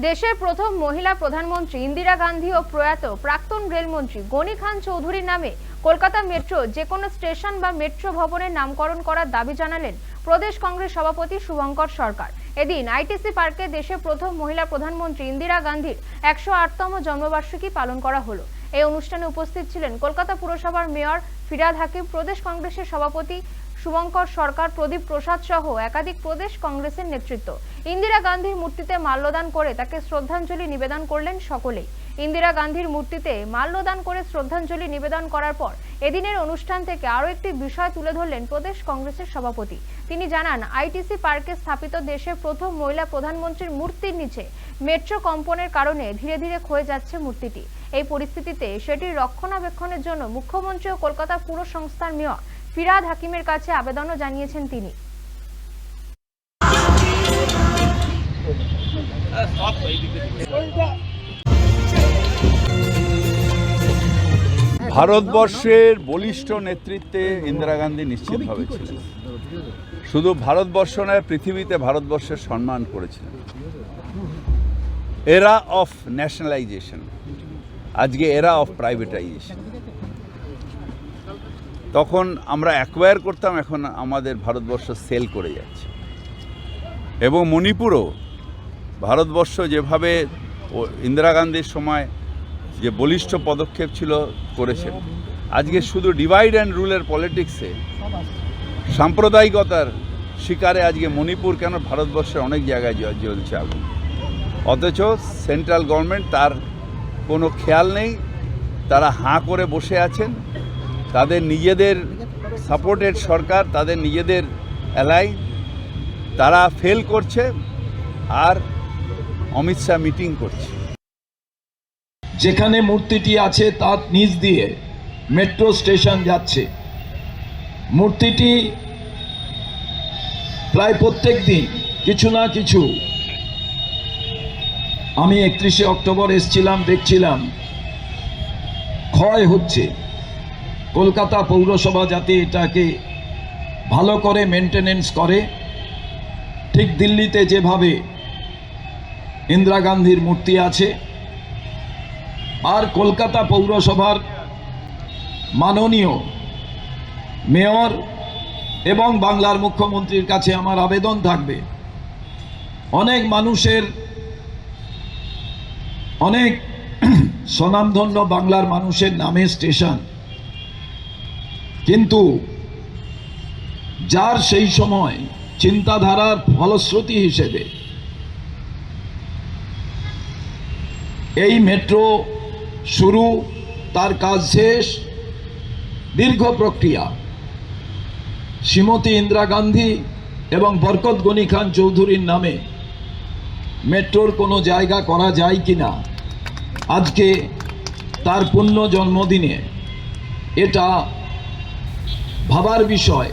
দেশের প্রথম মহিলা প্রধানমন্ত্রী ইন্দিরা গান্ধী ও প্রয়াত প্রাক্তন রেলমন্ত্রী গনি খান চৌধুরীর নামে কলকাতা মেট্রো যে কোনো স্টেশন বা মেট্রো ভবনের নামকরণ করার দাবি জানালেন প্রদেশ কংগ্রেস সভাপতি শুভঙ্কর সরকার। এদিন আইটিসি পার্কে দেশের প্রথম মহিলা প্রধানমন্ত্রী ইন্দিরা গান্ধীর একশো আটতম জন্মবার্ষিকী পালন করা হলো। এই অনুষ্ঠানে উপস্থিত ছিলেন কলকাতা পুরসভার মেয়র ফিরাদ হাকিম, প্রদেশ কংগ্রেসের সভাপতি শুভঙ্কর সরকার, প্রদীপ প্রসাদ সহ একাধিক প্রদেশ কংগ্রেসের নেতৃত্ব। ইন্দিরা গান্ধীর মূর্তিতে মাল্যদান করে তাকে শ্রদ্ধাঞ্জলি নিবেদন করলেন সকলেই। ইন্দিরা গান্ধীর মূর্তিতে মাল্যদান করে শ্রদ্ধাঞ্জলি নিবেদন করার পর এদিনের অনুষ্ঠান থেকে আরও একটি বিষয় তুলে ধরলেন প্রদেশ কংগ্রেসের সভাপতি। তিনি জানান, আইটিসি পার্কে স্থাপিত দেশের প্রথম মহিলা প্রধানমন্ত্রীর মূর্তির নিচে মেট্রো কম্পনের কারণে ধীরে ধীরে ক্ষয়ে যাচ্ছে মূর্তিটি। এই পরিস্থিতিতে সেটির রক্ষণাবেক্ষণের জন্য মুখ্যমন্ত্রী ও কলকাতা পুর সংস্থার মেয়র ফিরাদ হাকিমের কাছে আবেদনও জানিয়েছেন তিনি। ভারতবর্ষের বলিষ্ঠ নেতৃত্বে ইন্দিরা গান্ধী নিশ্চিতভাবে ছিলেন। শুধু ভারতবর্ষ নয়, পৃথিবীতে ভারতবর্ষের সম্মান করেছিলেন। এরা অফ ন্যাশনালাইজেশন। আজকে এরা অফ প্রাইভেটাইজেশন। তখন আমরা অ্যাকোয়ার করতাম, এখন আমাদের ভারতবর্ষ সেল করে যাচ্ছে। এবং মণিপুরও ভারতবর্ষ যেভাবে ইন্দিরা গান্ধীর সময় যে বলিষ্ঠ পদক্ষেপ ছিল করেছেন, আজকে শুধু ডিভাইড অ্যান্ড রুলের পলিটিক্সে সাম্প্রদায়িকতার শিকারে আজকে মণিপুর কেন ভারতবর্ষের অনেক জায়গায় জ্বলছে আগুন? অথচ সেন্ট্রাল গভর্নমেন্ট তার কোনো খেয়াল নেই, তারা হাঁ করে বসে আছেন তাদের নিজেদের সাপোর্টেড সরকার, তাদের নিজেদের অ্যালাই তারা ফেল করছে আর অমিত শাহ মিটিং করছে। যেখানে মূর্তিটি আছে তার নিচ দিয়ে মেট্রো স্টেশন যাচ্ছে। মূর্তিটি প্রায় প্রত্যেক দিন কিছু না কিছু আমি একত্রিশে অক্টোবর এসছিলাম, দেখছিলাম, ক্ষয় হচ্ছে। কলকাতা পৌরসভা যাতে এটাকে ভালো করে মেনটেনেন্স করে, ঠিক দিল্লিতে যেভাবে ইন্দিরা গান্ধীর মূর্তি আছে, আর কলকাতা পৌরসভার মাননীয় মেয়র এবং বাংলার মুখ্যমন্ত্রীর কাছে আমার আবেদন থাকবে। অনেক মানুষের অনেক স্বনামধন্য বাংলার মানুষের নামে স্টেশন। কিন্তু যার সেই সময় চিন্তাধারার ফলশ্রুতি হিসেবে এই মেট্রো শুরু, তার কাজ শেষ, দীর্ঘ প্রক্রিয়া। শ্রীমতী ইন্দিরা গান্ধী এবং বরকত গনি খান চৌধুরীর নামে মেট্রোর কোনো জায়গা করা যায় কি না, আজকে তার পুণ্য জন্মদিনে এটা ভাবার বিষয়।